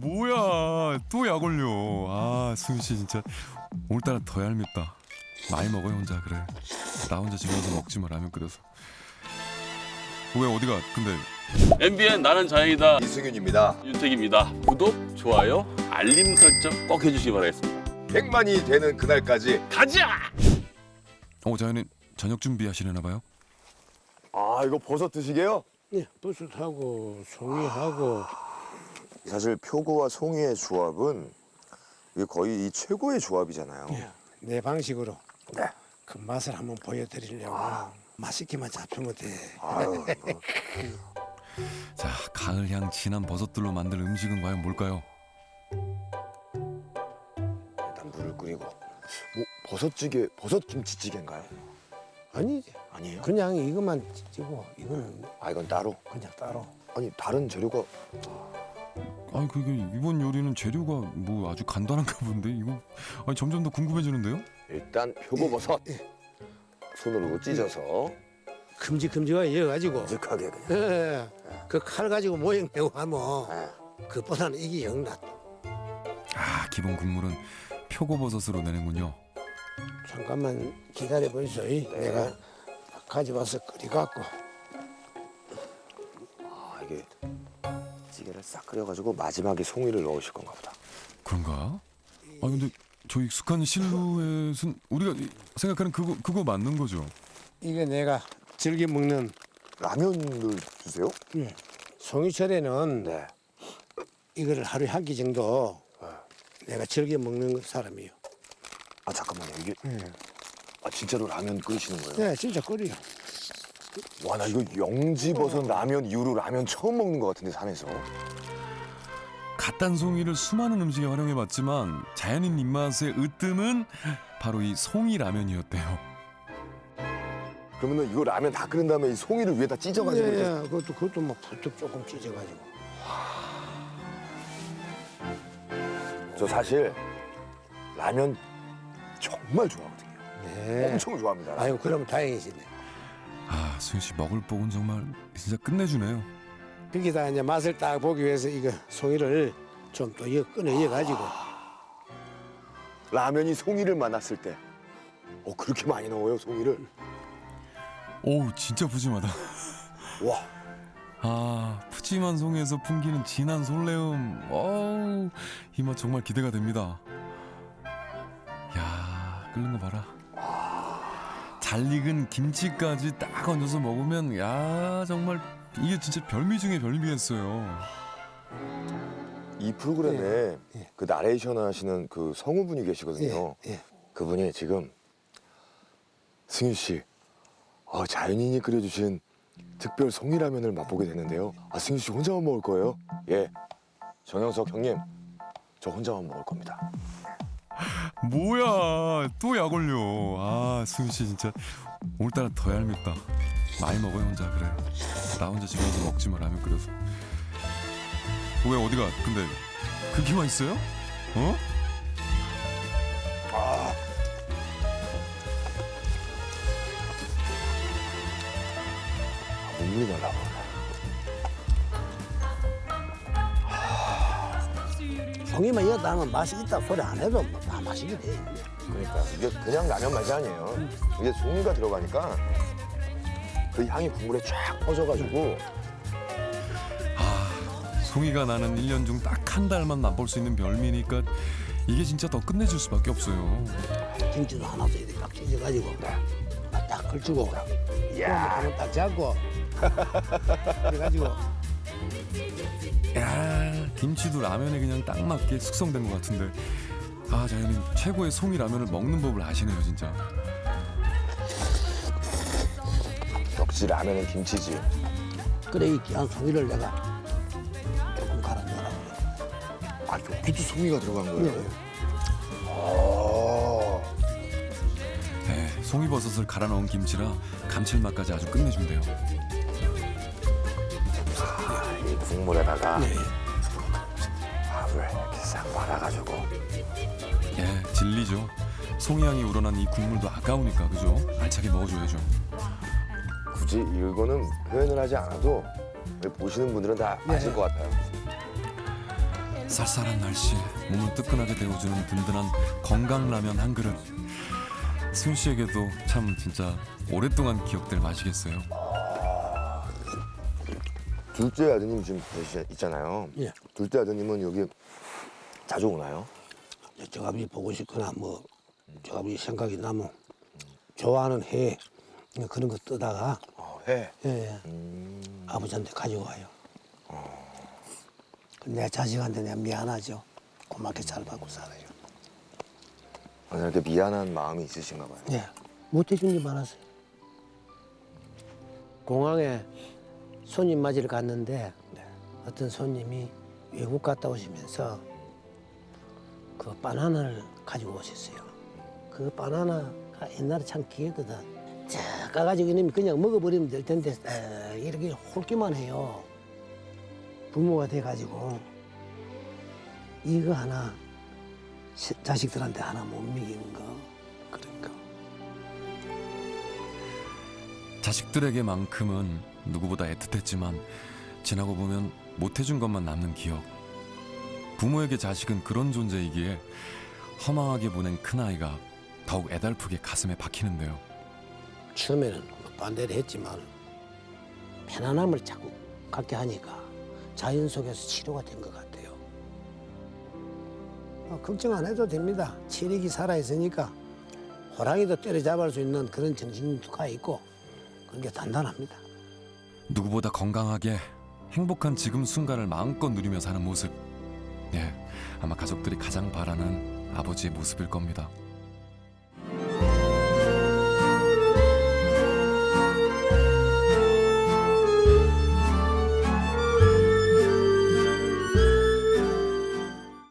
뭐야? 또 약 올려. 아 승윤 씨 진짜 오늘따라 더 얄밉다. 많이 먹어요 혼자. 그래. 나 혼자 집에 와서 먹지 마 라면 끓여서. 왜 어디가? 근데. MBN 나는 자연이다. 이승윤입니다. 윤택입니다. 구독, 좋아요, 알림 설정 꼭 해주시기 바라겠습니다. 100만이 되는 그날까지 가자! 어 자연님 저녁 준비하시려나 봐요? 아 이거 버섯 드시게요? 예, 버섯하고 송이하고 사실 표고와 송이의 조합은 이게 거의 이 최고의 조합이잖아요. 예, 내 방식으로 네. 그 맛을 한번 보여드리려고 맛있게만 잡히면 돼. 아유, 뭐. 자 가을 향 진한 버섯들로 만들 음식은 과연 뭘까요 일단 물을 끓이고 뭐 버섯찌개, 버섯 김치찌개인가요? 아니지. 아니에요? 그냥 이것만 찌고 이거는 아 이건 따로. 그냥 따로. 아니 다른 재료가 아니 그게 이번 요리는 재료가 뭐 아주 간단한가 본데 이거 아니 점점 더 궁금해지는데요 일단 표고버섯 손으로 찢어서 큼직큼직하게 이어가지고 묵직하게 그냥. 예, 그칼 가지고 모형 내고 하면 네. 그보다는 이게 영낫. 아 기본 국물은 표고버섯으로 내는군요 잠깐만 기다려 보이소. 내가 가져와서 끓여갖고 싹 끓여가지고 마지막에 송이를 넣으실 건가 보다. 그런가? 아 근데 저 익숙한 실루엣은 우리가 이- 생각하는 그거 그거 맞는 거죠? 이게 내가 즐겨 먹는 라면을 주세요? 예, 송이철에는 네. 이거를 하루에 한 끼 정도 네. 내가 즐겨 먹는 사람이에요. 아 잠깐만요 이게 예, 아 진짜로 라면 끓이시는 거예요? 네, 진짜 끓여. 와 나 이거 영지 버섯 라면 이후로 라면 처음 먹는 것 같은데 산에서 갓단 송이를 수많은 음식에 활용해봤지만 자연인 입맛의 으뜸은 바로 이 송이 라면이었대요. 그러면은 이거 라면 다 끓인 다음에 이 송이를 위에다 찢어가지고 예, 이렇게 예, 그것도 그것도 막 부쩍 조금 찢어가지고. 저 사실 라면 정말 좋아하거든요 네. 엄청 좋아합니다 아유, 그러면 다행이시네. 아 승윤 씨 먹을 복은 정말 진짜 끝내주네요. 거기다 이제 맛을 딱 보기 위해서 이거 송이를 좀 또 이어 끊어 이어가지고 라면이 송이를 만났을 때 어, 그렇게 많이 넣어요 송이를 오우 진짜 푸짐하다. 와 아 푸짐한 송이에서 풍기는 진한 솔레움. 어우 이 맛 정말 기대가 됩니다. 야 끓는 거 봐라. 잘 익은 김치까지 딱 얹어서 먹으면 야 정말 이게 진짜 별미 중에 별미겠어요. 이 프로그램에 예, 예. 그 나레이션 하시는 그 성우분이 계시거든요 예, 예. 그분이 지금 승윤 씨 어, 자연인이 끓여주신 특별 송이라면을 맛보게 됐는데요 아 승윤 씨 혼자만 먹을 거예요? 예 정영석 형님 저 혼자만 먹을 겁니다 뭐야 또 약 올려. 아 승윤 씨 진짜 오늘따라 더 얄밉다. 많이 먹어요 혼자 그래. 나 혼자 집에 와서 먹지 마 라면 끓여서. 왜 어디가 근데 그렇게만 있어요? 어? 아, 눈물이 날라 송이만 이었다 하면 맛이 있다 소리 안 해도 뭐다 맛이게 돼. 그러니까 이게 그냥 라면 맛이 아니에요 이게 송이가 들어가니까 그 향이 국물에 쫙 퍼져가지고 아 송이가 나는 1년 중 딱 한 달만 맛볼 수 있는 별미니까 이게 진짜 더 끝내줄 수밖에 없어요. 김치도 하나 더 이렇게 딱 찢어가지고 딱 걸치고 야 한번 딱 잡고 그래가지고 야 김치도 라면에 그냥 딱 맞게 숙성된 것 같은데 아 자연인 최고의 송이 라면을 먹는 법을 아시네요 진짜. 역시 라면은 김치지 그래 이 귀한 송이를 내가 조금 갈아 넣으라고 아 여기도 송이가 들어간 거예요? 그래. 아 네, 송이버섯을 갈아 넣은 김치라 감칠맛까지 아주 끝내준대요. 이 국물에다가 네. 밥을 이렇게 싹 말아가지고 예, 진리죠. 송이향이 우러난 이 국물도 아까우니까 그죠? 알차게 먹어줘야죠. 굳이 이거는 표현을 하지 않아도 보시는 분들은 다 아실 것 같아요. 쌀쌀한 날씨 몸을 뜨끈하게 데워주는 든든한 건강 라면 한 그릇. 승윤 씨에게도 참 진짜 오랫동안 기억될 맛이겠어요. 둘째 아드님 지금 계시 있잖아요. 예. 둘째 아드님은 여기 자주 오나요? 저가비 보고 싶거나 뭐 저가비 생각이 나면 좋아하는 해 그런 거 뜨다가 어, 해. 예, 예. 음. 아버지한테 가지고 와요. 내 자식한테 내가 미안하죠. 고맙게 잘 받고 살아요. 아, 이렇게 미안한 마음이 있으신가 봐요. 예, 못 해준 게 많았어요. 공항에 손님 맞이를 갔는데 어떤 손님이 외국 갔다 오시면서 그 바나나를 가지고 오셨어요. 그 바나나가 옛날에 참 귀했거든. 자, 까가지고 이놈이 그냥 먹어버리면 될 텐데 에, 이렇게 홀기만 해요. 부모가 돼가지고 이거 하나 시- 자식들한테 하나 못 먹이는 거 거. 자식들에게만큼은 누구보다 애틋했지만 지나고 보면 못해준 것만 남는 기억. 부모에게 자식은 그런 존재이기에 허망하게 보낸 큰아이가 더욱 애달프게 가슴에 박히는데요. 처음에는 뭐 반대를 했지만 편안함을 자꾸 갖게 하니까 자연 속에서 치료가 된 것 같아요. 어, 걱정 안 해도 됩니다. 체력이 살아 있으니까 호랑이도 때려잡을 수 있는 그런 정신도 가 있고 그런 게 단단합니다. 누구보다 건강하게 행복한 지금 순간을 마음껏 누리며 사는 모습. 예, 아마 가족들이 가장 바라는 아버지의 모습일 겁니다.